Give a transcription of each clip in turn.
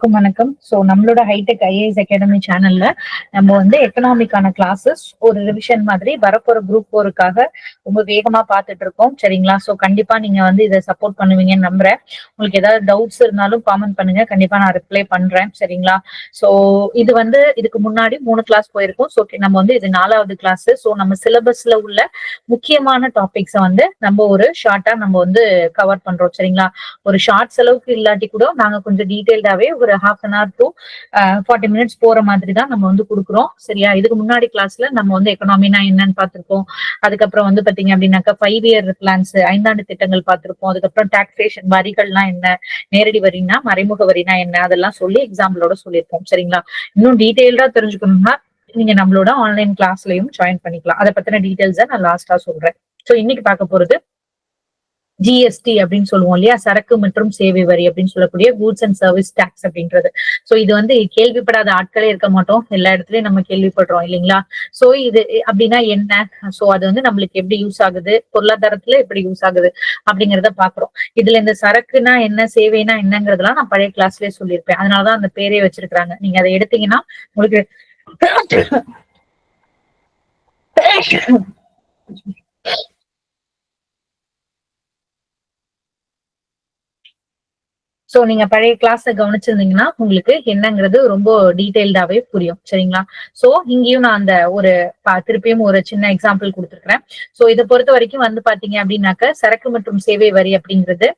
வணக்கம் வணக்கம். சோ நம்மளோட ஹைடெக் ஐஏஎஸ் அகாடமி சேனல்ல நம்ம வந்து எக்கனாமிக்கான கிளாஸஸ் ஒரு ரிவிஷன் மாதிரி வரப்போற குரூப் போருக்காக ரொம்ப வேகமா பார்த்துட்டு இருக்கோம். சரிங்களா? சோ கண்டிப்பா நீங்க வந்து இதை சப்போர்ட் பண்ணுவீங்கன்னு நம்புறேன். உங்களுக்கு ஏதாவது டவுட்ஸ் இருந்தாலும் காமெண்ட் பண்ணுங்க. கண்டிப்பா நான் ரிப்ளை பண்றேன். சரிங்களா? சோ இது வந்து இதுக்கு முன்னாடி மூணு கிளாஸ் போயிருக்கோம். ஸோ நம்ம வந்து இது நாலாவது கிளாஸ் ஸோ நம்ம சிலபஸ்ல உள்ள முக்கியமான டாபிக்ஸை வந்து நம்ம ஒரு ஷார்ட்டா நம்ம வந்து கவர் பண்றோம். சரிங்களா? ஒரு ஷார்ட் செலவுக்கு இல்லாட்டி கூட நாங்க கொஞ்சம் டீடைல்டாவே ஒரு half an hour to forty minutes போற மாதிரி தான் நம்ம வந்து கொடுக்குறோம். சரியா? இதுக்கு முன்னாடி கிளாஸ்ல நம்ம வந்து எக்கனாமினா என்னன்னு பார்த்திருக்கோம் அதுக்கப்புறம் வந்து பாத்தீங்க அப்படின்னாக்கா ஃபைவ் இயர் பிளான்ஸ் ஐந்தாண்டு திட்டங்கள் பார்த்திருப்போம். அதுக்கப்புறம் டாக்ஸேஷன் வரிகள்னா என்ன? நேரடி வரினா மறைமுக வரினா என்ன? அதெல்லாம் சொல்லி எக்ஸாம்பிளோட சொல்லியிருப்போம். சரிங்களா? இன்னும் டீட்டெயில்டா தெரிஞ்சுக்கணும்னா நீங்க நம்மளோட ஆன்லைன் கிளாஸ்லயும் ஜாயின் பண்ணிக்கலாம். அதை பத்தின டீடைல்ஸை நான் லாஸ்டா சொல்றேன். ஸோ இன்னைக்கு பார்க்க போறது ஜிஎஸ்டி அப்படின்னு சொல்லுவோம் இல்லையா? சரக்கு மற்றும் சேவை வரி அப்படின்னு சொல்லக்கூடிய கூட்ஸ் அண்ட் சர்வீஸ் டாக்ஸ் அப்படின்றது. சோ இது வந்து கேள்விப்படாத ஆட்களே இருக்க மாட்டோம். எல்லா இடத்துலயும் நம்ம கேள்விப்படுறோம் இல்லைங்களா? சோ இது அப்படின்னா என்ன? சோ அது வந்து நம்மளுக்கு எப்படி யூஸ் ஆகுது? பொருளாதாரத்துல எப்படி யூஸ் ஆகுது? அப்படிங்கறத பாக்குறோம் இதுல இந்த சரக்குனா என்ன? சேவைனா என்னங்கிறதெல்லாம் நான் பழைய கிளாஸ்லயே சொல்லியிருப்பேன். அதனாலதான் அந்த பேரே வச்சிருக்காங்க நீங்க அதை எடுத்தீங்கன்னா உங்களுக்கு சோ நீங்க பழைய கிளாஸ் கவனிச்சிருந்தீங்கன்னா உங்களுக்கு என்னங்கிறது ரொம்ப டீடைல்டாவே புரியும். சரிங்களா? சோ இங்கேயும் நான் அந்த ஒரு திருப்பியும் ஒரு சின்ன எக்ஸாம்பிள் கொடுத்துருக்கிறேன். சோ இதை பொறுத்த வரைக்கும் வந்து பாத்தீங்க அப்படின்னாக்க சரக்கு மற்றும் சேவை வரி அப்படிங்கிறது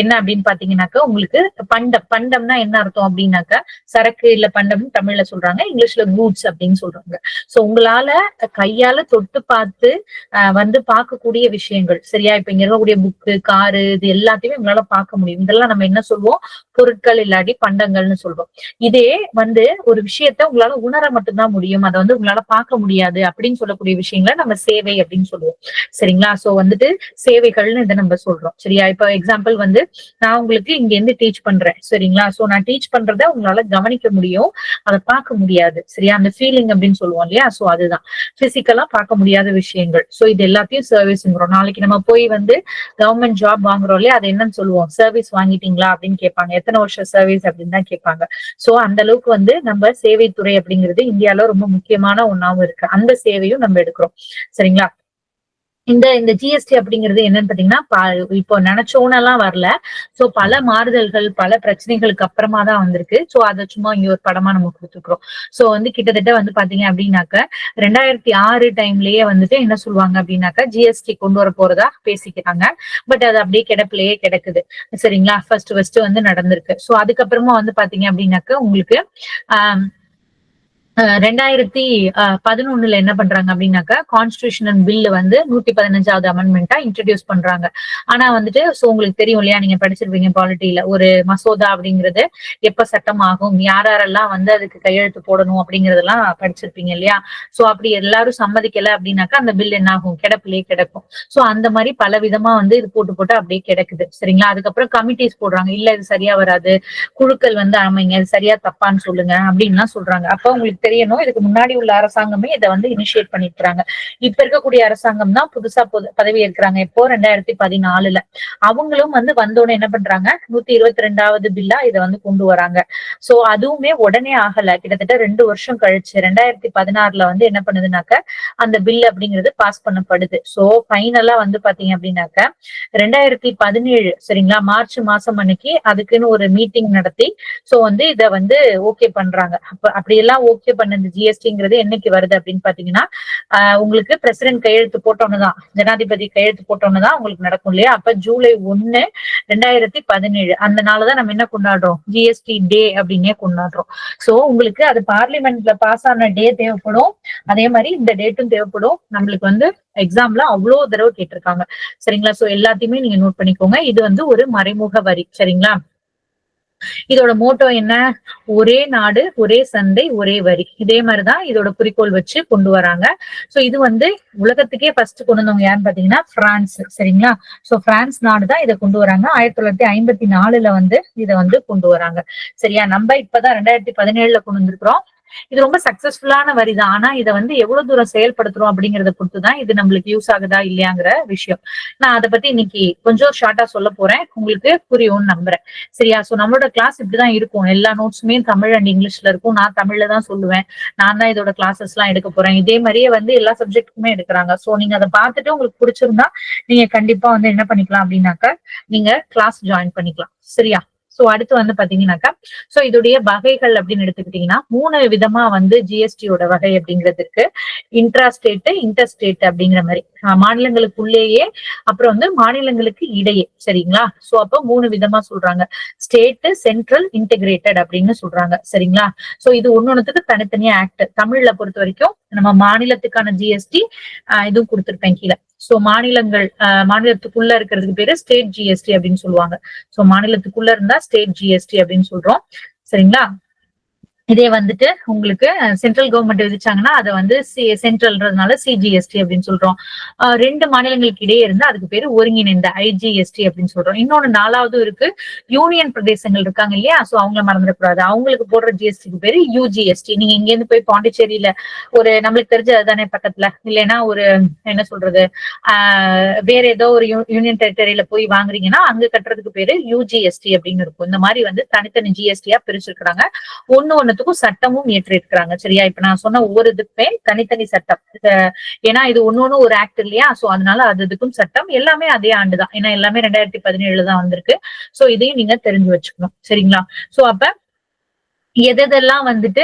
என்ன அப்படின்னு பாத்தீங்கன்னாக்க உங்களுக்கு பண்டம் பண்டம்னா என்ன அர்த்தம் அப்படின்னாக்கா சரக்கு இல்ல பண்டம்னு தமிழ்ல சொல்றாங்க இங்கிலீஷ்ல கூட்ஸ் அப்படின்னு சொல்றாங்க. சோ உங்களால கையால தொட்டு பார்த்து வந்து பார்க்கக்கூடிய விஷயங்கள் சரியா? இப்ப இங்க இருக்கக்கூடிய புக்கு காரு இது எல்லாத்தையுமே உங்களால பார்க்க முடியும். இதெல்லாம் நம்ம என்ன சொல்லுவோம் பொருட்கள் இல்லாட்டி பண்டங்கள்னு சொல்வோம். இதே வந்து ஒரு விஷயத்த உங்களால உணர மட்டும்தான் முடியும். அதை வந்து உங்களால பார்க்க முடியாது அப்படின்னு சொல்லக்கூடிய விஷயங்களை நம்ம சேவை அப்படின்னு சொல்லுவோம் சரிங்களா? சோ வந்துட்டு சேவைகள்னு இதை நம்ம சொல்றோம். சரியா? இப்ப எக்ஸாம்பிள் வந்து நான் உங்களுக்கு இங்க இருந்து டீச் பண்றேன் சரிங்களா? சோ நான் டீச் பண்றத உங்களால கவனிக்க முடியும். அதை பார்க்க முடியாது சரியா? அந்த ஃபீலிங் அப்படின்னு சொல்லுவோம் இல்லையா? சோ அதுதான். பிசிக்கலா பார்க்க முடியாத விஷயங்கள். சோ இது எல்லாத்தையும் சர்வீஸ்ங்கிறோம் நாளைக்கு நம்ம போய் வந்து கவர்மெண்ட் ஜாப் வாங்குறோம் இல்லையா? அது என்னன்னு சொல்லுவோம். சர்வீஸ் வாங்கிட்டீங்களா? அப்படின்னு கேட்பாங்க. எத்தனை வருஷம் சர்வீஸ் அப்படின்னு தான் கேட்பாங்க. சோ அந்த அளவுக்கு வந்து நம்ம சேவைத்துறை அப்படிங்கிறது இந்தியால ரொம்ப முக்கியமான ஒன்னாவும் இருக்கு. அந்த சேவையும் நம்ம எடுக்கிறோம் சரிங்களா? இந்த இந்த ஜிஎஸ்டி அப்படிங்கிறது என்னன்னு பாத்தீங்கன்னா இப்போ நினைச்சோன்னெல்லாம் வரல. சோ பல மாறுதல்கள் பல பிரச்சனைகளுக்கு அப்புறமா தான் வந்திருக்கு. சோ அதை சும்மா இங்க ஒரு படமா நம்ம கொடுத்துருக்கோம் சோ வந்து கிட்டத்தட்ட வந்து பாத்தீங்க அப்படின்னாக்க ரெண்டாயிரத்தி ஆறு டைம்லயே வந்துட்டு என்ன சொல்லுவாங்க அப்படின்னாக்கா ஜிஎஸ்டி கொண்டு வர போறதா பேசிக்கிறாங்க. பட் அது அப்படியே கிடப்பிலேயே கிடக்குது. சரிங்களா? ஃபர்ஸ்ட் ஃபர்ஸ்ட் வந்து நடந்திருக்கு. சோ அதுக்கப்புறமா வந்து பாத்தீங்க அப்படின்னாக்க உங்களுக்கு ஆஹ் ரெண்டாயிரத்தி பதினொன்னுல என்ன பண்றாங்க அப்படின்னாக்கா கான்ஸ்டியூஷனல் பில்லு வந்து நூத்தி பதினஞ்சாவது அமெண்ட்மெண்டா இன்ட்ரடியூஸ் பண்றாங்க. ஆனா வந்துட்டு சோ உங்களுக்கு தெரியும் இல்லையா நீங்க படிச்சிருப்பீங்க பாலிட்டியில ஒரு மசோதா அப்படிங்கிறது எப்ப சட்டம் ஆகும் யார் யாரெல்லாம் வந்து அதுக்கு கையெழுத்து போடணும் அப்படிங்கறதெல்லாம் படிச்சிருப்பீங்க இல்லையா? சோ அப்படி எல்லாரும் சம்மதிக்கல அப்படின்னாக்கா அந்த பில் என்ன ஆகும் கிடப்பிலேயே கிடக்கும். சோ அந்த மாதிரி பல விதமா வந்து இது போட்டு போட்டு அப்படியே கிடக்குது. சரிங்களா? அதுக்கப்புறம் கமிட்டிஸ் போடுறாங்க. இல்ல இது சரியா வராது. குழுக்கள் வந்து அமைங்க இது சரியா தப்பான்னு சொல்லுங்க அப்படின்லாம் சொல்றாங்க. அப்ப உங்களுக்கு தெரியணும். இதுக்கு முன்னாடி உள்ள அரசாங்கமே இதை வந்து இனிஷியேட் பண்ணிருக்கிறாங்க. இப்ப இருக்கக்கூடிய அரசாங்கம் தான் புதுசா பதவி ஏற்கிறாங்க. இப்போ ரெண்டாயிரத்தி பதினாலுல. அவங்களும் வந்து வந்தோடனே என்ன பண்றாங்க? நூத்தி இருபத்தி ரெண்டாவது பில்லா இதை வந்து கொண்டு வராங்க. சோ அதுவுமே உடனே ஆகல. கிட்டத்தட்ட ரெண்டு வருஷம் கழிச்சு. ரெண்டாயிரத்தி பதினாறுல வந்து என்ன பண்ணுதுனாக்க அந்த பில் அப்படிங்கிறது பாஸ் பண்ணப்படுது. சோ ஃபைனலா வந்து பாத்தீங்க அப்படின்னாக்க ரெண்டாயிரத்தி பதினேழு சரிங்களா? மார்ச் மாசம் அன்னைக்கு அதுக்குன்னு ஒரு மீட்டிங் நடத்தி சோ வந்து இத வந்து ஓகே பண்றாங்க. அப்ப அப்படியெல்லாம் ஓகே பண்ண இந்த ஜிஎஸ்டிங்கிறது என்னைக்கு வருது அப்படின்னு பாத்தீங்கன்னா உங்களுக்கு பிரசிடென்ட் கையெழுத்து போட்டோன்னுதான் ஜனாதிபதி கையெழுத்து போட்டோன்னு தான் உங்களுக்கு நடக்கும் இல்லையா? அப்ப ஜூலை ஒன்னு ரெண்டாயிரத்தி பதினேழு. அந்த நாளதான் நம்ம என்ன கொண்டாடுறோம்? ஜிஎஸ்டி டே அப்படின்னே கொண்டாடுறோம். சோ உங்களுக்கு அது பார்லிமெண்ட்ல பாஸ் ஆன டே தேவைப்படும். அதே மாதிரி இந்த டேட்டும் தேவைப்படும். நம்மளுக்கு வந்து எக்ஸாம்ல அவ்வளவு தடவை கேட்டிருக்காங்க. சரிங்களா? சோ எல்லாத்தையுமே நீங்க நோட் பண்ணிக்கோங்க. இது வந்து ஒரு மறைமுக வரி. சரிங்களா? இதோட மோட்டோ என்ன? ஒரே நாடு ஒரே சந்தை ஒரே வரி. இதே மாதிரிதான் இதோட குறிக்கோள் வச்சு கொண்டு வராங்க. சோ இது வந்து உலகத்துக்கே ஃபர்ஸ்ட் கொண்டு வந்தவங்க யாருன்னு பாத்தீங்கன்னா பிரான்ஸ் சரிங்களா? சோ பிரான்ஸ் நாடு தான் இதை கொண்டு வராங்க. ஆயிரத்தி தொள்ளாயிரத்தி ஐம்பத்தி நாலுல வந்து இதை வந்து கொண்டு வராங்க. சரியா? நம்ம இப்பதான் ரெண்டாயிரத்தி பதினேழுல கொண்டு வந்திருக்கிறோம். இது ரொம்ப சக்சஸ்ஃபுல்லான வரி தான் ஆனா இதை வந்து எவ்வளவு தூரம் செயல்படுத்துறோம் அப்படிங்கறத பொறுத்துதான் இது நம்மளுக்கு யூஸ் ஆகுதா இல்லையாங்கிற விஷயம். நான் அதை பத்தி இன்னைக்கு கொஞ்சம் ஷார்ட்டா சொல்ல போறேன். உங்களுக்கு புரியும்னு நம்புறேன். சரியா? சோ நம்மளோட கிளாஸ் இப்படிதான் இருக்கும். எல்லா நோட்ஸுமே தமிழ் அண்ட் இங்கிலீஷ்ல இருக்கும். நான் தமிழ்ல தான் சொல்லுவேன். நான் தான் இதோட கிளாஸஸ் எல்லாம் எடுக்க போறேன். இதே மாதிரியே வந்து எல்லா சப்ஜெக்ட்டுக்குமே எடுக்கிறாங்க. சோ நீங்க அதை பார்த்துட்டு உங்களுக்கு பிடிச்சிருந்தா நீங்க கண்டிப்பா வந்து என்ன பண்ணிக்கலாம் அப்படின்னாக்கா நீங்க கிளாஸ் ஜாயின் பண்ணிக்கலாம். சரியா? சோ அடுத்து வந்து பாத்தீங்கன்னாக்கா சோ இதோடைய வகைகள் அப்படின்னு எடுத்துக்கிட்டீங்கன்னா மூணு விதமா வந்து ஜிஎஸ்டியோட வகை அப்படிங்கிறது இருக்கு. இன்ட்ரா ஸ்டேட் இன்டர் ஸ்டேட் அப்படிங்கிற மாதிரி. மாநிலங்களுக்குள்ளேயே அப்புறம் வந்து மாநிலங்களுக்கு இடையே சரிங்களா? சோ அப்போ மூணு விதமா சொல்றாங்க. ஸ்டேட் சென்ட்ரல் இன்டெகிரேட்டட் அப்படின்னு சொல்றாங்க சரிங்களா? சோ இது ஒன்னொன்னுத்துக்கு தனித்தனியா ஆக்ட் தமிழ்ல பொறுத்த வரைக்கும் நம்ம மாநிலத்துக்கான ஜிஎஸ்டி இதுவும் கொடுத்துருப்பேன் கீழே. சோ மாநிலங்கள் ஆஹ் மாநிலத்துக்குள்ள இருக்கிறதுக்கு பேரு ஸ்டேட் ஜிஎஸ்டி அப்படின்னு சொல்லுவாங்க. சோ மாநிலத்துக்குள்ள இருந்தா ஸ்டேட் ஜிஎஸ்டி அப்படின்னு சொல்றோம். சரிங்களா? இதே வந்துட்டு உங்களுக்கு சென்ட்ரல் கவர்மெண்ட் விதிச்சாங்கன்னா அதை வந்து சென்ட்ரல்ன்றதுனால சிஜிஎஸ்டி அப்படின்னு சொல்றோம். ரெண்டு மாநிலங்களுக்கு இடையே இருந்தா அதுக்கு பேரு ஒருங்கிணைந்த ஐஜிஎஸ்டி அப்படின்னு சொல்றோம். இன்னொன்னு நாலாவது இருக்கு யூனியன் பிரதேசங்கள் இருக்காங்க இல்லையா? சோ அவங்கள மறந்துடக்கூடாது. அவங்களுக்கு போடுற ஜிஎஸ்டிக்கு பேரு யூஜிஎஸ்டி நீங்க இங்க இருந்து போய் பாண்டிச்சேரியில ஒரு நம்மளுக்கு தெரிஞ்ச அதுதானே பக்கத்துல. இல்லைன்னா ஒரு என்ன சொல்றது வேற ஏதோ ஒரு யூனியன் டெரிட்டரியில போய் வாங்குறீங்கன்னா அங்க கட்டுறதுக்கு பேரு யூஜிஎஸ்டி அப்படின்னு இருக்கும். இந்த மாதிரி வந்து தனித்தனி ஜிஎஸ்டியா பிரிச்சிருக்கிறாங்க. ஒண்ணு ஒண்ணுத்துக்கும் சட்டமும் ஏற்றிருக்கிறாங்க சரியா? இப்ப நான் சொன்ன ஒவ்வொரு இதுக்குமே தனித்தனி சட்டம். அஹ் ஏன்னா இது ஒண்ணு ஒண்ணு ஒரு ஆக்ட் இல்லையா? சோ அதனால அது இதுக்கும் சட்டம். எல்லாமே அதே ஆண்டுதான். ஏன்னா எல்லாமே ரெண்டாயிரத்தி பதினேழுல தான் வந்திருக்கு. சோ இதையும் நீங்க தெரிஞ்சு வச்சுக்கணும். சரிங்களா? சோ அப்ப எதெல்லாம் வந்துட்டு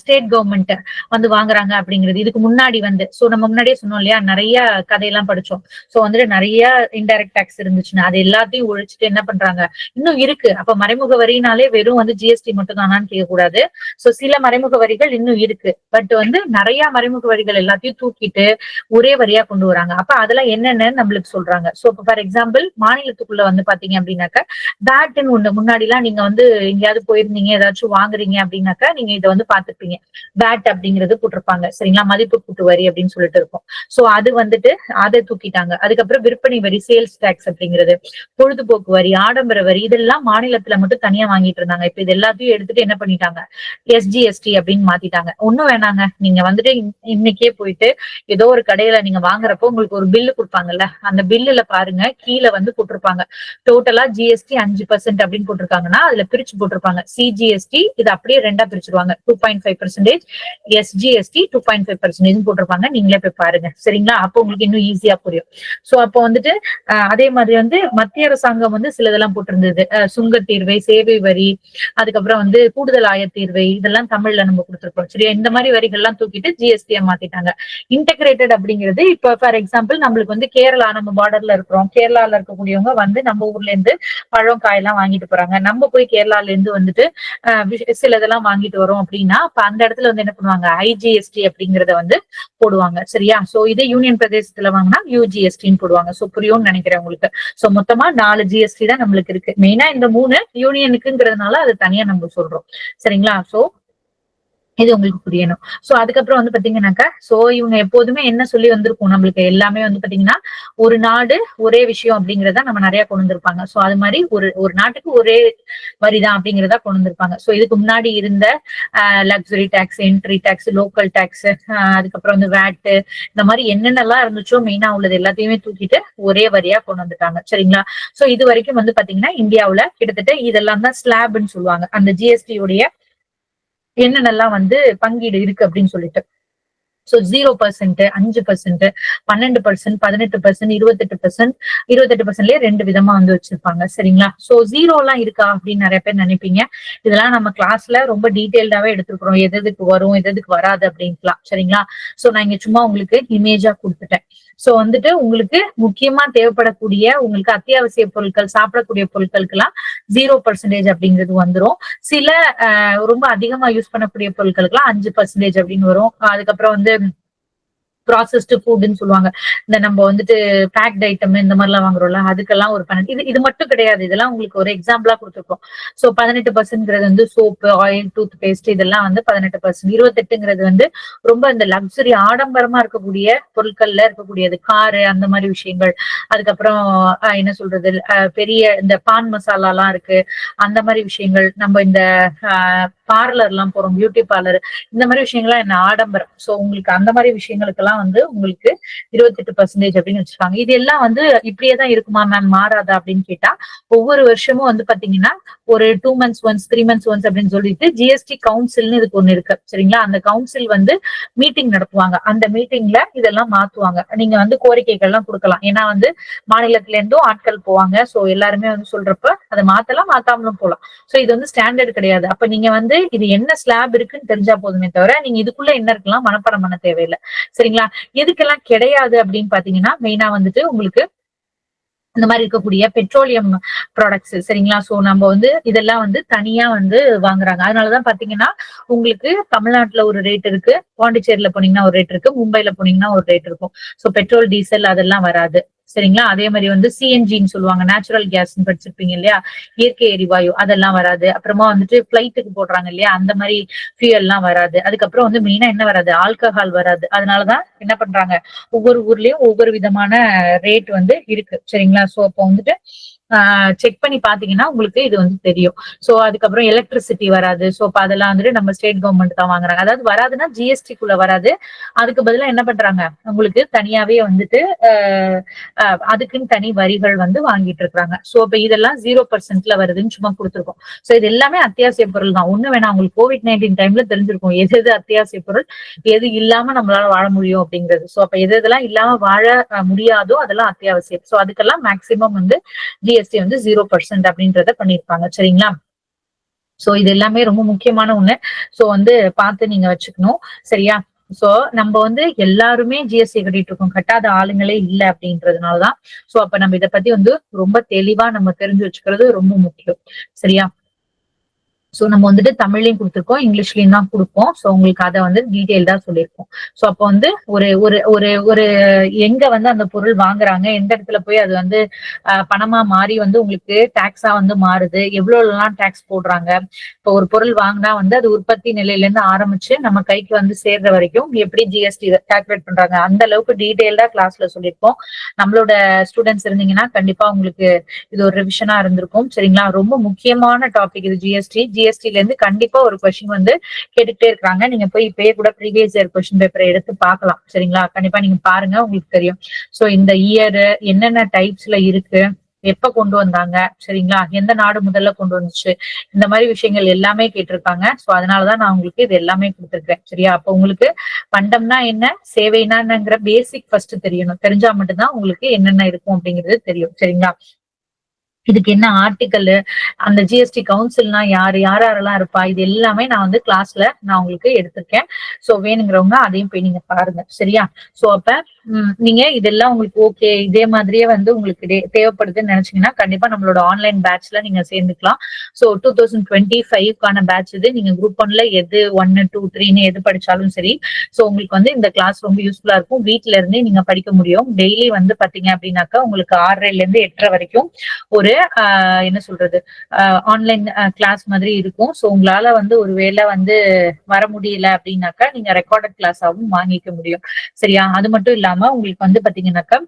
ஸ்டேட் கவர்மெண்ட் வந்து வாங்குறாங்க அப்படிங்கிறது. இதுக்கு முன்னாடி வந்து சோ நம்ம முன்னாடியே சொன்னோம் இல்லையா நிறைய கதையெல்லாம் படிச்சோம். சோ வந்துட்டு நிறைய இன்டைரக்ட் டாக்ஸ் இருந்துச்சுன்னா அது எல்லாத்தையும் ஒழிச்சுட்டு என்ன பண்றாங்க? இன்னும் இருக்கு. அப்ப மறைமுக வரினாலே வெறும் வந்து ஜிஎஸ்டி மட்டும் தானான்னு கேட்கக்கூடாது. சோ சில மறைமுக வரிகள் இன்னும் இருக்கு. பட் வந்து நிறைய மறைமுக வரிகள் எல்லாத்தையும் தூக்கிட்டு ஒரே வரியா கொண்டு வராங்க. அப்ப அதெல்லாம் என்னென்னு நம்மளுக்கு சொல்றாங்க. சோ இப்போ ஃபார் எக்ஸாம்பிள் மாநிலத்துக்குள்ள வந்து பாத்தீங்க அப்படின்னாக்க பேட்னு ஒண்ணு முன்னாடி எல்லாம் நீங்க வந்து எங்கேயாவது போயிருந்தீங்க ஏதாச்சும் வாங்குறீங்க அப்படின்னாக்கா நீங்க இதை வந்து பாத்துருப்பீங்க பேட் அப்படிங்கிறது போட்டிருப்பாங்க. சரிங்களா? மதிப்பு கூட்டு வரி அப்படின்னு சொல்லிட்டு இருக்கும். சோ அது வந்துட்டு அதை தூக்கிட்டாங்க. அதுக்கப்புறம் விற்பனை வரி சேல்ஸ் டாக்ஸ் அப்படிங்கிறது பொழுதுபோக்கு வரி ஆடம்பர வரி இதெல்லாம் மாநிலத்துல மட்டும் தனியா வாங்கிட்டு இருந்தாங்க. இப்ப இது எல்லாத்தையும் எடுத்துட்டு என்ன பண்ணிட்டாங்க? எஸ்ஜிஎஸ்டி அப்படின்னு மாத்திட்டாங்க. ஒண்ணும் வேணாங்க. நீங்க வந்துட்டு இன்னைக்கே போயிட்டு ஏதோ ஒரு கடையில நீங்க வாங்குறப்போ உங்களுக்கு ஒரு பில்லு கொடுப்பாங்கல்ல? அந்த பில்லுல பாருங்க. கீழே வந்து போட்டிருப்பாங்க. டோட்டலா ஜிஎஸ்டி அஞ்சு பர்சன்ட் அப்படின்னு போட்டிருக்காங்கன்னா அதுல பிரிச்சு போட்டிருப்பாங்க. சிஜிஎஸ்டி இது அப்படியே ரெண்டா பிரிச்சிருவாங்க. Two point five percentage SGST two point five percentage போட்டிருப்பாங்க. நீங்களே போய் பாருங்க. சரிங்களா? அப்போ உங்களுக்கு இன்னும் ஈஸியா புரியும். சோ அப்போ வந்துட்டு அதே மாதிரி வந்து மத்திய அரசாங்கம் வந்து சிலதெல்லாம் போட்டிருந்தது. சுங்க தீர்வை சேவை வரி அதுக்கப்புறம் வந்து கூடுதல் ஆயத்தீர்வை இதெல்லாம் தமிழ்ல நம்ம கொடுத்துருக்கோம். சரியா? இந்த மாதிரி வரிகள்லாம் தூக்கிட்டு ஜிஎஸ்டியை மாத்திட்டாங்க. இன்டகிரேட்டட் அப்படிங்கிறது இப்ப ஃபார் எக்ஸாம்பிள் நம்மளுக்கு வந்து கேரளா நம்ம பார்டர்ல இருக்கிறோம். கேரளால இருக்கக்கூடியவங்க வந்து நம்ம ஊர்ல இருந்து பழம் காயெல்லாம் வாங்கிட்டு போறாங்க. நம்ம போய் கேரளால இருந்து வந்துட்டு சில இதெல்லாம் வாங்கிட்டு வரோம் அப்படின்னா அப்ப அந்த இடத்துல வந்து என்ன பண்ணுவாங்க? ஐஜிஎஸ்டி அப்படிங்கறத வந்து போடுவாங்க. சரியா? சோ இதே யூனியன் பிரதேசத்துல வாங்கினா யூஜிஎஸ்டின்னு போடுவாங்க. சோ புரியும்னு நினைக்கிறேன் உங்களுக்கு. சோ மொத்தமா நாலு ஜிஎஸ்டி தான் நம்மளுக்கு இருக்கு. மெயினா இந்த மூணு யூனியனுக்குங்கிறதுனால அது தனியா நம்ம சொல்றோம். சரிங்களா? சோ இது உங்களுக்கு புரியணும். சோ அதுக்கப்புறம் வந்து பாத்தீங்கன்னாக்கா சோ இவங்க எப்போதுமே என்ன சொல்லி வந்திருக்கும்? நம்மளுக்கு எல்லாமே வந்து பாத்தீங்கன்னா ஒரு நாடு ஒரே விஷயம் அப்படிங்கறத நம்ம நிறைய கொண்டு வந்திருப்பாங்க. சோ அது மாதிரி ஒரு ஒரு நாட்டுக்கு ஒரே வரிதான் அப்படிங்கறத கொண்டு வந்திருப்பாங்க. சோ இதுக்கு முன்னாடி இருந்த luxury tax entry tax local tax அதுக்கப்புறம் வந்து வேட்டு இந்த மாதிரி என்னென்னலாம் இருந்துச்சோ மெயினா உள்ளது எல்லாத்தையுமே தூக்கிட்டு ஒரே வரியா கொண்டு வந்துட்டாங்க. சரிங்களா? சோ இது வரைக்கும் வந்து பாத்தீங்கன்னா இந்தியாவுல கிட்டத்தட்ட இதெல்லாம் தான் ஸ்லாப்னு சொல்லுவாங்க. அந்த ஜிஎஸ்டி உடைய என்னென்னலாம் வந்து பங்கீடு இருக்கு அப்படின்னு சொல்லிட்டு. ஸோ ஜீரோ பர்சன்ட் அஞ்சு பர்சன்ட் பன்னெண்டு பர்சன்ட் பதினெட்டு பர்சன்ட் இருபத்தெட்டு பர்சன்ட் இருபத்தெட்டு பர்சன்ட்லயே ரெண்டு விதமா வந்து வச்சிருப்பாங்க. சரிங்களா? ஸோ ஜீரோ எல்லாம் இருக்கா அப்படின்னு நிறைய பேர் நினைப்பீங்க. இதெல்லாம் நம்ம கிளாஸ்ல ரொம்ப டீட்டெயில்டாவே எடுத்துருக்கிறோம். எது எதுக்கு வரும் எது எதுக்கு வராது அப்படின்ட்டுலாம். சரிங்களா? ஸோ நான் இங்க சும்மா உங்களுக்கு இமேஜா கொடுத்துட்டேன். சோ வந்துட்டு உங்களுக்கு முக்கியமா தேவைப்படக்கூடிய உங்களுக்கு அத்தியாவசிய பொருட்கள் சாப்பிடக்கூடிய பொருட்களுக்கு எல்லாம் ஜீரோ பர்சன்டேஜ் அப்படிங்கிறது வந்துரும். சில ஆஹ், ரொம்ப அதிகமா யூஸ் பண்ணக்கூடிய பொருட்களுக்கெல்லாம் அஞ்சு பர்சன்டேஜ் அப்படின்னு வரும். அதுக்கப்புறம் வந்து ப்ராசஸ்டு ஃபுட்னு சொல்லுவாங்க. இந்த நம்ம வந்துட்டு பேக்ட் ஐட்டம் இந்த மாதிரிலாம் வாங்குறோம்ல அதுக்கெல்லாம் ஒரு பன்னெண்டு இது இது மட்டும் கிடையாது. இதெல்லாம் உங்களுக்கு ஒரு எக்ஸாம்பிளா கொடுத்துருக்கோம். ஸோ பதினெட்டு பர்சன்ட்ங்கிறது வந்து சோப்பு ஆயில் டூத் பேஸ்ட் இதெல்லாம் வந்து பதினெட்டு பர்சன்ட் இருபத்தெட்டுங்கிறது வந்து ரொம்ப இந்த லக்ஸரி ஆடம்பரமா இருக்கக்கூடிய பொருட்கள்ல இருக்கக்கூடியது. காரு அந்த மாதிரி விஷயங்கள். அதுக்கப்புறம் என்ன சொல்றது பெரிய இந்த பான் மசாலா எல்லாம் இருக்கு. அந்த மாதிரி விஷயங்கள். நம்ம இந்த பார்லர் எல்லாம் போறோம் பியூட்டி பார்லர் இந்த மாதிரி விஷயங்கள்லாம் என்ன ஆடம்பரம். சோ உங்களுக்கு அந்த மாதிரி விஷயங்களுக்கெல்லாம் வந்து உங்களுக்கு இருபத்தெட்டு பர்சன்டேஜ் அப்படின்னு வச்சிருக்காங்க இது எல்லாம் வந்து இப்படியே தான் இருக்குமா மேம் மாறாதா அப்படின்னு கேட்டா ஒவ்வொரு வருஷமும் வந்து பாத்தீங்கன்னா ஒரு two months once three months once அப்படின்னு சொல்லிட்டு ஜிஎஸ்டி கவுன்சில்னு இதுக்கு ஒண்ணு இருக்கு. சரிங்களா? அந்த கவுன்சில் வந்து மீட்டிங் நடத்துவாங்க. அந்த மீட்டிங்ல இதெல்லாம் மாத்துவாங்க. நீங்க வந்து கோரிக்கைகள் எல்லாம் கொடுக்கலாம். ஏன்னா வந்து மாநிலத்துல இருந்தும் ஆட்கள் போவாங்க. சோ எல்லாருமே வந்து சொல்றப்ப அதை மாத்தலாம் மாத்தாமலும் போகலாம் சோ இது வந்து ஸ்டாண்டர்ட் கிடையாது. அப்ப நீங்க வந்து இது என்ன ஸ்லாப் இருக்குன்னு தெரிஞ்சா போதுமே தவிர நீங்க இதுக்குள்ள என்ன இருக்கலாம்? மனப்படம் பண்ண தேவையில்லை. சரிங்களா? எதுக்கெல்லாம் கிடையாது அப்படின்னு பாத்தீங்கன்னா மெயினா வந்துட்டு உங்களுக்கு இந்த மாதிரி இருக்கக்கூடிய பெட்ரோலியம் ப்ராடக்ட்ஸ் சரிங்களா? சோ நம்ம வந்து இதெல்லாம் வந்து தனியா வந்து வாங்குறாங்க. அதனாலதான் பாத்தீங்கன்னா உங்களுக்கு தமிழ்நாட்டுல ஒரு ரேட் இருக்கு பாண்டிச்சேரியில போனீங்கன்னா ஒரு ரேட் இருக்கு மும்பைல போனீங்கன்னா ஒரு ரேட் இருக்கும். சோ பெட்ரோல் டீசல் அதெல்லாம் வராது. சரிங்களா? அதே மாதிரி வந்து சிஎன்ஜின்னு சொல்லுவாங்க. நேச்சுரல் கேஸ் படிச்சிருப்பீங்க இல்லையா? இயற்கை எரிவாயு அதெல்லாம் வராது. அப்புறமா வந்துட்டு பிளைட்டுக்கு போடுறாங்க இல்லையா? அந்த மாதிரி ஃபியூயல்லாம் வராது. அதுக்கப்புறம் வந்து மெயினா என்ன வராது? ஆல்கஹால் வராது. அதனாலதான் என்ன பண்றாங்க? ஒவ்வொரு ஊர்லயும் ஒவ்வொரு விதமான ரேட் வந்து இருக்கு. சரிங்களா? சோ அப்போ வந்துட்டு செக் பண்ணி பாத்தீங்கன்னா உங்களுக்கு இது வந்து தெரியும். சோ அதுக்கப்புறம் எலக்ட்ரிசிட்டி வராது. சோ அப்ப அதெல்லாம் வந்துட்டு நம்ம ஸ்டேட் கவர்மெண்ட் தான் வாங்குறாங்க. அதாவது வராதுன்னா ஜிஎஸ்டி குள்ள வராது. அதுக்கு பதிலா என்ன பண்றாங்க? உங்களுக்கு தனியாவே வந்துட்டு அதுக்குன்னு தனி வரிகள் வந்து வாங்கிட்டு இருக்காங்க சோ அப்ப இதெல்லாம் ஜீரோ பர்சன்ட்ல வருதுன்னு சும்மா கொடுத்துருக்கோம். சோ இது எல்லாமே அத்தியாவசிய பொருள் தான். ஒண்ணு வேணா உங்களுக்கு கோவிட் நைன்டீன் டைம்ல தெரிஞ்சிருக்கும். எது எது அத்தியாவசிய பொருள் எது இல்லாம நம்மளால வாழ முடியும் அப்படிங்கிறது. சோ அப்ப எது இதெல்லாம் இல்லாம வாழ முடியாதோ அதெல்லாம் அத்தியாவசியம். சோ அதுக்கெல்லாம் மேக்சிமம் வந்து ஜிஎஸ்டி வந்து ஜீரோ பர்சன்ட் அப்படின்றத பண்ணியிருப்பாங்க. சரிங்களா? சோ இது எல்லாமே ரொம்ப முக்கியமான ஒண்ணு. சோ வந்து பார்த்து நீங்க வச்சுக்கணும். சரியா? சோ நம்ம வந்து எல்லாருமே ஜிஎஸ்டி கட்டிட்டு இருக்கோம். கட்டாத ஆளுங்களே இல்ல அப்படின்றதுனாலதான். சோ அப்ப நம்ம இத பத்தி வந்து ரொம்ப தெளிவா நம்ம தெரிஞ்சு வச்சுக்கிறது ரொம்ப முக்கியம். சரியா? ஸோ நம்ம வந்துட்டு தமிழ்லையும் கொடுத்துருக்கோம் இங்கிலீஷ்லயும் தான் கொடுப்போம். ஸோ உங்களுக்கு அதை வந்து டீட்டெயில்டா சொல்லியிருக்கோம். ஸோ அப்போ வந்து ஒரு ஒரு ஒரு ஒரு எங்க வந்து அந்த பொருள் வாங்குறாங்க எந்த இடத்துல போய் அது வந்து பணமா மாறி வந்து உங்களுக்கு டாக்ஸா வந்து மாறுது எவ்வளவுலாம் டாக்ஸ் போடுறாங்க. இப்போ ஒரு பொருள் வாங்கினா வந்து அது உற்பத்தி நிலையில இருந்து ஆரம்பிச்சு நம்ம கைக்கு வந்து சேர்ற வரைக்கும் எப்படி ஜிஎஸ்டி கால்குலேட் பண்றாங்க அந்த அளவுக்கு டீட்டெயில்டா கிளாஸ்ல சொல்லியிருக்கோம். நம்மளோட ஸ்டூடெண்ட்ஸ் இருந்தீங்கன்னா கண்டிப்பா உங்களுக்கு இது ஒரு ரிவிஷனா இருந்திருக்கும். சரிங்களா? ரொம்ப முக்கியமான டாபிக் இது ஜிஎஸ்டி ஜி ஜிஎஸ்டில இருந்து கண்டிப்பா ஒரு கொஸ்டின் வந்து கேட்டுட்டே இருக்காங்க. நீங்க போய் இப்பயே கூட ப்ரீவியஸ் இயர் கொஸ்டின் பேப்பரை எடுத்து பார்க்கலாம். சரிங்களா? கண்டிப்பா நீங்க பாருங்க உங்களுக்கு தெரியும். சோ இந்த இயர் என்னென்ன டைப்ஸ்ல இருக்கு? எப்ப கொண்டு வந்தாங்க? சரிங்களா? எந்த நாடு முதல்ல கொண்டு வந்துச்சு? இந்த மாதிரி விஷயங்கள் எல்லாமே கேட்டிருக்காங்க. சோ அதனாலதான் நான் உங்களுக்கு இது எல்லாமே கொடுத்துருக்கேன் சரியா? அப்ப உங்களுக்கு பண்டம்னா என்ன? சேவைனாங்கிற பேசிக் ஃபர்ஸ்ட் தெரியணும். தெரிஞ்சா மட்டும்தான் உங்களுக்கு என்னென்ன இருக்கும் அப்படிங்கிறது தெரியும். சரிங்களா? இதுக்கு என்ன ஆர்டிக்கல் அந்த ஜிஎஸ்டி கவுன்சில்னா யாரு? யார் யாரெல்லாம் இருப்பா? இது எல்லாமே நான் வந்து கிளாஸ்ல நான் உங்களுக்கு எடுத்திருக்கேன். சோ வேணுங்கிறவங்க அதையும் போய் நீங்க பாருங்க. சரியா? சோ அப்ப நீங்க இதெல்லாம் உங்களுக்கு ஓகே இதே மாதிரியே வந்து உங்களுக்கு தேவைப்படுதுன்னு நினைச்சீங்கன்னா கண்டிப்பா நம்மளோட ஆன்லைன் பேட்ச்ல நீங்க சேர்ந்துக்கலாம். சோ டூ தௌசண்ட் டுவெண்ட்டி ஃபைவ்க்கான பேட்ச் இது. நீங்க குரூப் ஒன்ல எது ஒன்னு டூ த்ரீன்னு எது படிச்சாலும் சரி சோ உங்களுக்கு வந்து இந்த கிளாஸ் ரொம்ப யூஸ்ஃபுல்லா இருக்கும். வீட்ல இருந்தே நீங்க படிக்க முடியும். டெய்லி வந்து பாத்தீங்க அப்படின்னாக்கா உங்களுக்கு ஆறரைல இருந்து எட்டரை வரைக்கும் ஒரு என்ன சொல்றது? ஆன்லைன் கிளாஸ் மாதிரி இருக்கும். சோ உங்களால வந்து ஒருவேளை வந்து வர முடியல அப்படின்னாக்கா நீங்க ரெக்கார்டட் கிளாஸாவும் வாங்கிக்க முடியும். சரியா? அது மட்டும் இல்லாம உங்களுக்கு வந்து பாத்தீங்கன்னாக்கா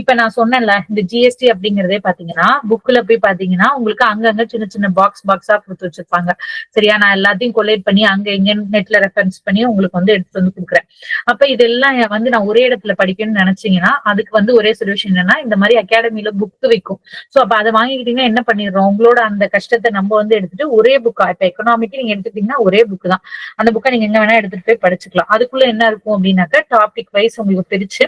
இப்ப நான் சொன்னேன்ல இந்த ஜிஎஸ்டி அப்படிங்கறதே பாத்தீங்கன்னா புக்ல போய் பாத்தீங்கன்னா உங்களுக்கு அங்கங்க சின்ன சின்ன பாக்ஸ் பாக்ஸா கொடுத்து வச்சிருப்பாங்க. சரியா? நான் எல்லாத்தையும் கொலேட் பண்ணி அங்க எங்க நெட்ல ரெஃபரன்ஸ் பண்ணி உங்களுக்கு வந்து எடுத்து வந்து கொடுக்குறேன். அப்ப இதெல்லாம் வந்து நான் ஒரே இடத்துல படிக்கணும்னு நினைச்சீங்கன்னா அதுக்கு வந்து ஒரே சொல்யூஷன் என்னன்னா இந்த மாதிரி அகாடமில புக் வைக்கும். ஸோ அப்ப அதை பண்ணிக்கிட்டீங்கன்னா என்ன பண்ணிடுறோம்? உங்களோட அந்த கஷ்டத்தை நம்ம வந்து எடுத்துட்டு ஒரே புக்கா இப்ப எக்கனாமிக்கு நீங்க எடுத்துட்டீங்கன்னா ஒரே புக் தான். அந்த புக்கை நீங்க எங்க வேணா எடுத்துட்டு போய் படிச்சுக்கலாம். அதுக்குள்ள என்ன இருக்கும் அப்படின்னாக்கா டாபிக் வைஸ் உங்களுக்கு பிரிச்சு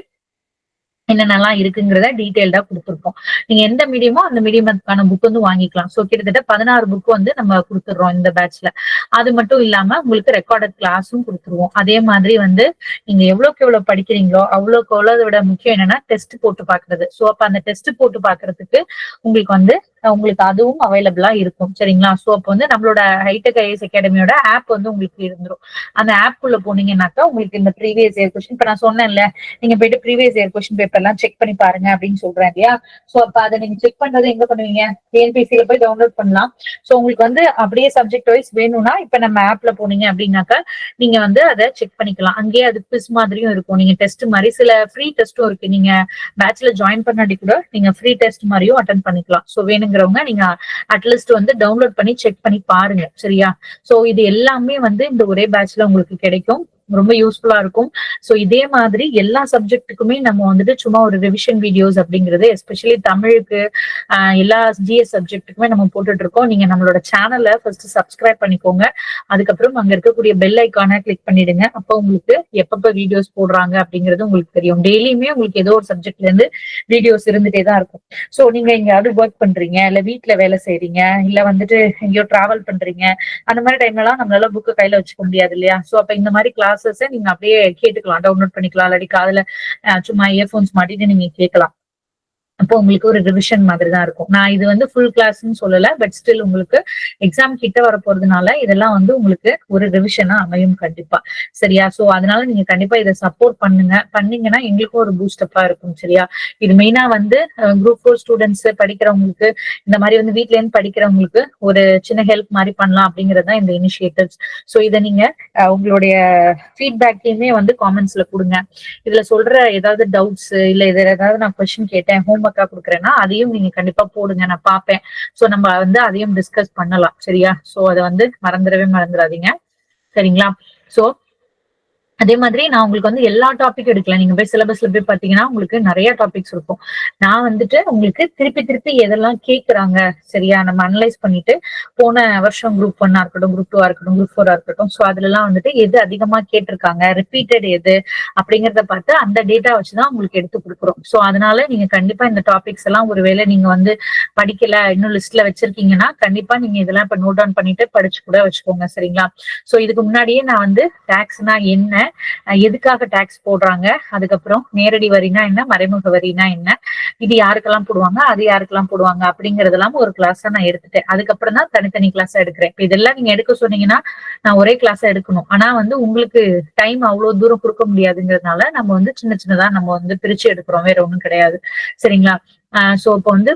என்னென்னலாம் இருக்குங்கிறத டீட்டெயில்டா கொடுத்துருப்போம் நீங்க எந்த மீடியமோ அந்த மீடியமுக்கான புக் வந்து வாங்கிக்கலாம். சோ கிட்டத்தட்ட பதினாறு புக் வந்து நம்ம கொடுத்துடுறோம் இந்த பேட்ச்ல அது மட்டும் இல்லாம உங்களுக்கு ரெக்கார்டட் கிளாஸும் கொடுத்துருவோம். அதே மாதிரி வந்து நீங்க எவ்வளவுக்கு எவ்வளவு படிக்கிறீங்களோ அவ்வளவுக்கு அவ்வளவு விட முக்கியம் என்னன்னா டெஸ்ட் போட்டு பாக்குறது சோ அப்ப அந்த டெஸ்ட் போட்டு பாக்குறதுக்கு உங்களுக்கு வந்து உங்களுக்கு அதுவும் அவைலபிளா இருக்கும். சரிங்களா? ஸோ அப்போ வந்து நம்மளோட ஹைடெக் ஐஎஸ் அகாடமியோட ஆப் வந்து உங்களுக்கு இருந்துரும். அந்த ஆப் குள்ள போனீங்கன்னாக்கா உங்களுக்கு இந்த ப்ரீவியஸ் இயர் கொஸ்டின் இப்ப நான் சொன்னேன்ல நீங்க போயிட்டு ப்ரீவியஸ் இயர் கொஸ்டின் பேப்பர் எல்லாம் செக் பண்ணி பாருங்க அப்படின்னு சொல்றேன் இல்லையா? ஸோ அப்போ அதை நீங்க செக் பண்றது எங்க பண்ணுவீங்க? டிஎன்பிசியில போய் டவுன்லோட் பண்ணலாம். ஸோ உங்களுக்கு வந்து அப்படியே சப்ஜெக்ட் வைஸ் வேணும்னா இப்ப நம்ம ஆப்ல போனீங்க அப்படின்னாக்கா நீங்க வந்து அதை செக் பண்ணிக்கலாம். அங்கேயே அது குவிஸ் மாதிரியும் இருக்கும். நீங்க டெஸ்ட் மாதிரி சில ஃப்ரீ டெஸ்ட்டும் இருக்கு. நீங்க பேட்ச்ல ஜாயின் பண்ணாடி கூட நீங்க ஃப்ரீ டெஸ்ட் மாதிரியும் அட்டன் பண்ணிக்கலாம். ஸோ வேணும் வேணுங்கிறவங்க நீங்க அட்லீஸ்ட் வந்து டவுன்லோட் பண்ணி செக் பண்ணி பாருங்க சரியா? சோ இது எல்லாமே வந்து இந்த ஒரே பேட்ச்ல உங்களுக்கு கிடைக்கும். ரொம்ப யூஸ்ஃபுல்லா இருக்கும். ஸோ இதே மாதிரி எல்லா சப்ஜெக்ட்டுக்குமே நம்ம வந்துட்டு சும்மா ஒரு ரிவிஷன் வீடியோஸ் அப்படிங்கிறது எஸ்பெஷலி தமிழுக்கு எல்லா ஜிஎஸ் சப்ஜெக்ட்டுக்குமே நம்ம போட்டுட்டு இருக்கோம் நீங்க நம்மளோட சேனலை ஃபர்ஸ்ட் சப்ஸ்கிரைப் பண்ணிக்கோங்க. அதுக்கப்புறம் அங்க இருக்கக்கூடிய பெல் ஐக்கானை கிளிக் பண்ணிடுங்க. அப்போ உங்களுக்கு எப்பப்ப வீடியோஸ் போடுறாங்க அப்படிங்கிறது உங்களுக்கு தெரியும். டெய்லியுமே உங்களுக்கு ஏதோ ஒரு சப்ஜெக்ட்ல இருந்து வீடியோஸ் இருந்துட்டே தான் இருக்கும். ஸோ நீங்க எங்கேயாவது ஒர்க் பண்றீங்க இல்ல வீட்டில் வேலை செய்யறீங்க இல்ல வந்துட்டு எங்கேயோ டிராவல் பண்றீங்க அந்த மாதிரி டைம்ல எல்லாம் நம்மளால புக்கு கையில வச்சுக்க முடியாது இல்லையா? ஸோ அப்ப இந்த மாதிரி கிளாஸஸ் நீங்க அப்படியே கேட்டுக்கலாம். டவுன்லோட் பண்ணிக்கலாம். இல்லாட்டி காதுல சும்மா இயர்போன்ஸ் மாட்டிட்டு நீங்க கேட்கலாம். அப்போ உங்களுக்கு ஒரு ரிவிஷன் மாதிரி தான் இருக்கும். நான் இது வந்து ஃபுல் கிளாஸ்னு சொல்லல பட் ஸ்டில் உங்களுக்கு எக்ஸாம் கிட்ட வர போறதுனால இதெல்லாம் வந்து உங்களுக்கு ஒரு ரிவிஷனா அமையும் கண்டிப்பா. சரியா? சோ அதனால நீங்க கண்டிப்பா இதை சப்போர்ட் பண்ணுங்க. பண்ணீங்கன்னா எங்களுக்கும் ஒரு பூஸ்டப்பா இருக்கும் சரியா? இது மெயினா வந்து குரூப் ஃபோர் ஸ்டூடெண்ட்ஸ் படிக்கிறவங்களுக்கு இந்த மாதிரி வந்து வீட்ல இருந்து படிக்கிறவங்களுக்கு ஒரு சின்ன ஹெல்ப் மாதிரி பண்ணலாம் அப்படிங்கறது தான் இந்த இனிஷியேட்டிவ்ஸ் சோ இதை நீங்க உங்களுடைய ஃபீட்பேக்கையுமே வந்து காமெண்ட்ஸ்ல கொடுங்க. இதுல சொல்ற ஏதாவது டவுட்ஸ் இல்ல இதுல ஏதாவது நான் கொஸ்டின் கேட்டேன் ஹோம் ஹோம்ஒர்க்கா கொடுக்குறேன்னா அதையும் நீங்க கண்டிப்பா போடுங்க நான் பார்ப்பேன் சோ நம்ம வந்து அதையும் டிஸ்கஸ் பண்ணலாம் சரியா? சோ அதை வந்து மறந்துடவே மறந்துடாதீங்க. சரிங்களா? சோ அதே மாதிரி நான் உங்களுக்கு வந்து எல்லா டாபிக் எடுக்கல நீங்க போய் சிலபஸ்ல போய் பாத்தீங்கன்னா உங்களுக்கு நிறைய டாபிக்ஸ் இருக்கும். நான் வந்துட்டு உங்களுக்கு திருப்பி திருப்பி எதெல்லாம் கேட்கறாங்க சரியா? நம்ம அனலைஸ் பண்ணிட்டு போன வருஷம் குரூப் ஒன்னா இருக்கட்டும் குரூப் டூவா இருக்கட்டும் குரூப் ஃபோரா இருக்கட்டும் ஸோ அதுல எல்லாம் வந்துட்டு எது அதிகமா கேட்டிருக்காங்க ரிப்பீட்டட் எது அப்படிங்கறத பார்த்து அந்த டேட்டா வச்சுதான் உங்களுக்கு எடுத்து கொடுக்குறோம். ஸோ அதனால நீங்க கண்டிப்பா இந்த டாபிக்ஸ் எல்லாம் ஒருவேளை நீங்க வந்து படிக்கல இன்னும் லிஸ்ட்ல வச்சிருக்கீங்கன்னா கண்டிப்பா நீங்க இதெல்லாம் இப்ப நோட் டவுன் பண்ணிட்டு படிச்சு கூட வச்சுக்கோங்க சரிங்களா? ஸோ இதுக்கு முன்னாடியே நான் வந்து டாக்ஸ்னா என்ன எதுக்காக டாக்ஸ் போடுறாங்க? அதுக்கப்புறம் நேரடி வரினா என்ன? மறைமுக வரினா என்ன? இது யாருக்கெல்லாம் போடுவாங்க? அது யாருக்கெல்லாம் போடுவாங்க? அப்படிங்கறதெல்லாம் ஒரு கிளாஸ் நான் எடுத்துட்டேன். அதுக்கப்புறம் தான் தனித்தனி கிளாஸ் எடுக்கிறேன். இப்ப இதெல்லாம் நீங்க எடுக்க சொன்னீங்கன்னா நான் ஒரே கிளாஸ் எடுக்கணும். ஆனா வந்து உங்களுக்கு டைம் அவ்வளவு தூரம் கொடுக்க முடியாதுங்கிறதுனால நம்ம வந்து சின்ன சின்னதா நம்ம வந்து பிரிச்சு எடுக்கிறோம். வேற ஒண்ணும் கிடையாது. சரிங்களா? சோ இப்போ வந்து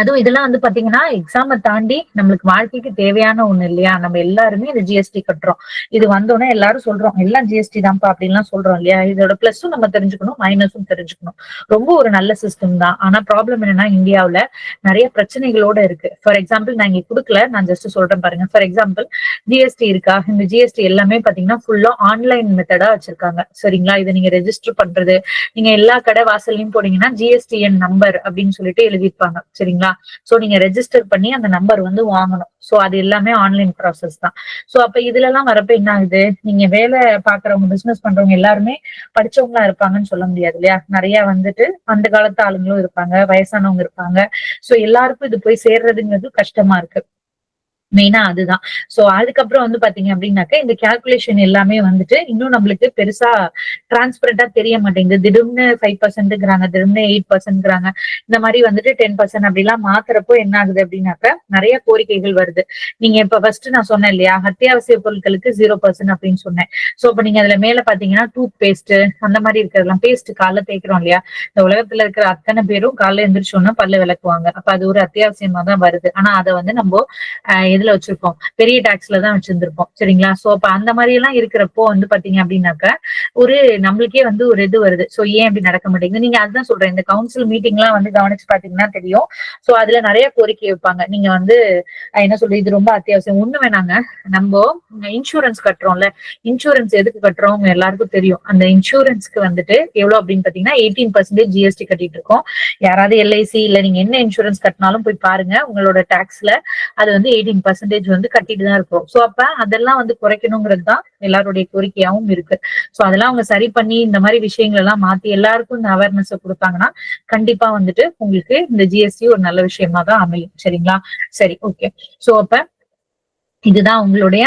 அதுவும் இதெல்லாம் வந்து பாத்தீங்கன்னா எக்ஸாமை தாண்டி நம்மளுக்கு வாழ்க்கைக்கு தேவையான ஒண்ணு இல்லையா? நம்ம எல்லாருமே இந்த ஜிஎஸ்டி கட்டுறோம். இது வந்தோடனே எல்லாரும் சொல்றோம் எல்லாம் ஜிஎஸ்டி தான்ப்பா அப்படின்லாம் சொல்றோம் இல்லையா? இதோட பிளஸும் நம்ம தெரிஞ்சுக்கணும் மைனஸும் தெரிஞ்சுக்கணும். ரொம்ப ஒரு நல்ல சிஸ்டம் தான். ஆனா ப்ராப்ளம் என்னன்னா இந்தியாவுல நிறைய பிரச்சனைகளோட இருக்கு. ஃபார் எக்ஸாம்பிள் நான் இங்க கொடுக்கல நான் ஜஸ்ட் சொல்றேன் பாருங்க. ஃபார் எக்ஸாம்பிள் ஜிஎஸ்டி இருக்கா? இந்த ஜிஎஸ்டி எல்லாமே பாத்தீங்கன்னா ஃபுல்லா ஆன்லைன் மெத்தடா வச்சிருக்காங்க. சரிங்களா? இதை நீங்க ரெஜிஸ்டர் பண்றது நீங்க எல்லா கடை வாசல்லையும் போனீங்கன்னா ஜிஎஸ்டிஎன் நம்பர் அப்படின்னு சொல்லிட்டு எழுதியிருப்பாங்க. சரிங்களா? சோ நீங்க ரெஜிஸ்டர் பண்ணி அந்த நம்பர் வந்து வாங்கணும். சோ அது எல்லாமே ஆன்லைன் ப்ராசஸ் தான். சோ அப்ப இதுல எல்லாம் வரப்ப என்ன ஆகுது? நீங்க வேலை பாக்குறவங்க பிசினஸ் பண்றவங்க எல்லாருமே படிச்சவங்களா இருப்பாங்கன்னு சொல்ல முடியாது இல்லையா? நிறைய வந்துட்டு அந்த காலத்து ஆளுங்களும் இருப்பாங்க வயசானவங்க இருப்பாங்க. சோ எல்லாருக்கும் இது போய் சேர்றதுங்கிறது கஷ்டமா இருக்கு. மெயினா அதுதான். சோ அதுக்கப்புறம் வந்து பாத்தீங்க அப்படின்னாக்க இந்த கால்குலேஷன் எல்லாமே வந்துட்டு இன்னும் நம்மளுக்கு பெருசா டிரான்ஸ்பரண்டா தெரிய மாட்டேங்குது. திடீர்னு ஃபைவ் பர்சன்ட்ங்கிறாங்க திடீர்னு எயிட் பர்சன்ட்ங்கிறாங்க இந்த மாதிரி வந்துட்டு டென் பர்சன்ட் அப்படிலாம் மாத்துறப்போ என்ன ஆகுது அப்படின்னாக்க நிறைய கோரிக்கைகள் வருது. நீங்க இப்ப ஃபர்ஸ்ட் நான் சொன்னேன் இல்லையா அத்தியாவசிய பொருட்களுக்கு ஜீரோ பர்சன்ட் அப்படின்னு சொன்னேன். சோ இப்ப நீங்க அதுல மேல பாத்தீங்கன்னா டூத் பேஸ்ட் அந்த மாதிரி இருக்கிறதெல்லாம் பேஸ்ட் காலைல தேய்க்கிறோம் இல்லையா இந்த உலகத்துல இருக்கிற அத்தனை பேரும் காலைல எந்திரிச்சோன்னா பல்லு விளக்குவாங்க. அப்ப அது ஒரு அத்தியாவசியமா தான் வருது. ஆனா அதை வந்து நம்ம ஆஹ் எதுல பெரிய டாக்ஸ்ல தான் வச்சிருந்திருப்போம். சரிங்களா? சோ அப்ப அந்த மாதிரி எல்லாம் இருக்கிறப்போ வந்து பாத்தீங்க அப்படின்னாக்க ஒரு நம்மளுக்கே வந்து ஒரு இது வருது. சோ ஏன் அப்படி நடக்க மாட்டேங்குது? நீங்க அதுதான் சொல்றேன். இந்த கவுன்சில் மீட்டிங் எல்லாம் வந்து கவனிச்சு பாத்தீங்கன்னா தெரியும். சோ அதுல நிறைய கோரிக்கை வைப்பாங்க. நீங்க வந்து என்ன சொல்றது? இது ரொம்ப அத்தியாவசியம். ஒண்ணு வேணாங்க. நம்ம இன்சூரன்ஸ் கட்டுறோம்ல. இன்சூரன்ஸ் எதுக்கு கட்டுறோம் எல்லாருக்கும் தெரியும். அந்த இன்சூரன்ஸ்க்கு வந்துட்டு எவ்வளவு அப்படின்னு பாத்தீங்கன்னா எயிட்டீன் பர்சன்டேஜ் ஜிஎஸ்டி கட்டிட்டு இருக்கோம். யாராவது எல்ஐசி இல்ல நீங்க என்ன இன்சூரன்ஸ் கட்டினாலும் போய் பாருங்க. உங்களோட டாக்ஸ்ல அது வந்து எயிட்டீன் பர்சன்டேஜ் வந்து கட்டிட்டு தான் இருக்கிறோம் சோ அப்ப அதெல்லாம் வந்து குறைக்கணுங்கிறது தான் எல்லாருடைய கோரிக்கையாவும் இருக்கு. சோ அதெல்லாம் அவங்க சரி பண்ணி இந்த மாதிரி விஷயங்கள் எல்லாம் மாத்தி எல்லாருக்கும் இந்த அவேர்னஸ் கொடுத்தாங்கன்னா கண்டிப்பா வந்துட்டு உங்களுக்கு இந்த ஜிஎஸ்டி ஒரு நல்ல விஷயமா தான் அமையும். சரிங்களா? சரி ஓகே சோ அப்ப இதுதான் உங்களுடைய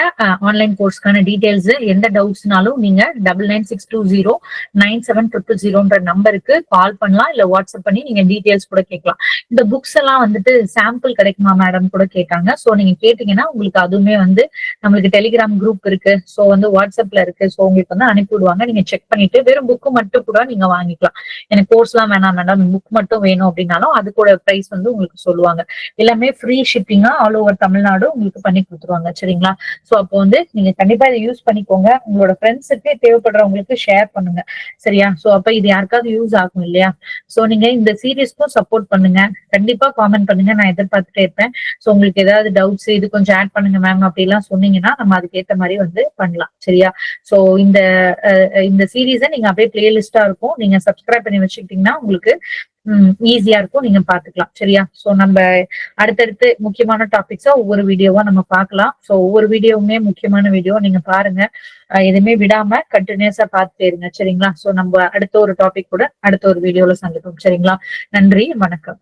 ஆன்லைன் கோர்ஸ்க்கான டீடைல்ஸ் எந்த டவுட்ஸ்னாலும் நீங்க double nine six two zero nine seven triple ஜீரோன்ற நம்பருக்கு கால் பண்ணலாம் இல்ல வாட்ஸ்அப் பண்ணி நீங்க டீடைல்ஸ் கூட கேட்கலாம். இந்த புக்ஸ் எல்லாம் வந்துட்டு சாம்பிள் கிடைக்குமா மேடம் கூட கேட்டாங்க. சோ நீங்க கேட்டீங்கன்னா உங்களுக்கு அதுவுமே வந்து நம்மளுக்கு டெலிகிராம் குரூப் இருக்கு. சோ வந்து வாட்ஸ்அப்ல இருக்கு. சோ உங்களுக்கு வந்து அனுப்பி விடுவாங்க நீங்க செக் பண்ணிட்டு வெறும் புக்கு மட்டும் கூட நீங்க வாங்கிக்கலாம். எனக்கு கோர்ஸ் எல்லாம் வேணாம் மேடம் புக் மட்டும் வேணும் அப்படின்னாலும் அது கூட ப்ரைஸ் வந்து உங்களுக்கு சொல்லுவாங்க. எல்லாமே ஃப்ரீ ஷிப்பிங்கா ஆல் ஓவர் தமிழ்நாடு உங்களுக்கு பண்ணி கொடுத்துருவாங்க. சொல்லுவாங்க சரிங்களா? சோ அப்போ வந்து நீங்க கண்டிப்பா இதை யூஸ் பண்ணிக்கோங்க. உங்களோட ஃப்ரெண்ட்ஸுக்கு தேவைப்படுறவங்களுக்கு ஷேர் பண்ணுங்க. சரியா? சோ அப்ப இது யாருக்காவது யூஸ் ஆகும் இல்லையா? சோ நீங்க இந்த சீரீஸ்க்கும் சப்போர்ட் பண்ணுங்க. கண்டிப்பா காமெண்ட் பண்ணுங்க. நான் எதிர்பார்த்துட்டே இருப்பேன். சோ உங்களுக்கு ஏதாவது டவுட்ஸ் இது கொஞ்சம் ஆட் பண்ணுங்க மேம் அப்படிலாம் சொன்னீங்கன்னா நம்ம அதுக்கு ஏத்த மாதிரி வந்து பண்ணலாம். சரியா? சோ இந்த இந்த சீரீஸை நீங்க அப்படியே பிளேலிஸ்டா இருக்கும். நீங்க சப்ஸ்கிரைப் பண்ணி வச்சுக்கிட்டீங்கன்னா உங்களுக்கு ஈஸியா இருக்கும். நீங்க பாத்துக்கலாம். சரியா? சோ நம்ம அடுத்தடுத்து முக்கியமான டாபிக்ஸா ஒவ்வொரு வீடியோவா நம்ம பார்க்கலாம் சோ ஒவ்வொரு வீடியோவுமே முக்கியமான வீடியோ நீங்க பாருங்க. எதுவுமே விடாம கண்டினியூஸா பார்த்துட்டே இருங்க. சரிங்களா? சோ நம்ம அடுத்த ஒரு டாபிக் கூட அடுத்த ஒரு வீடியோல சந்திப்போம். சரிங்களா? நன்றி வணக்கம்.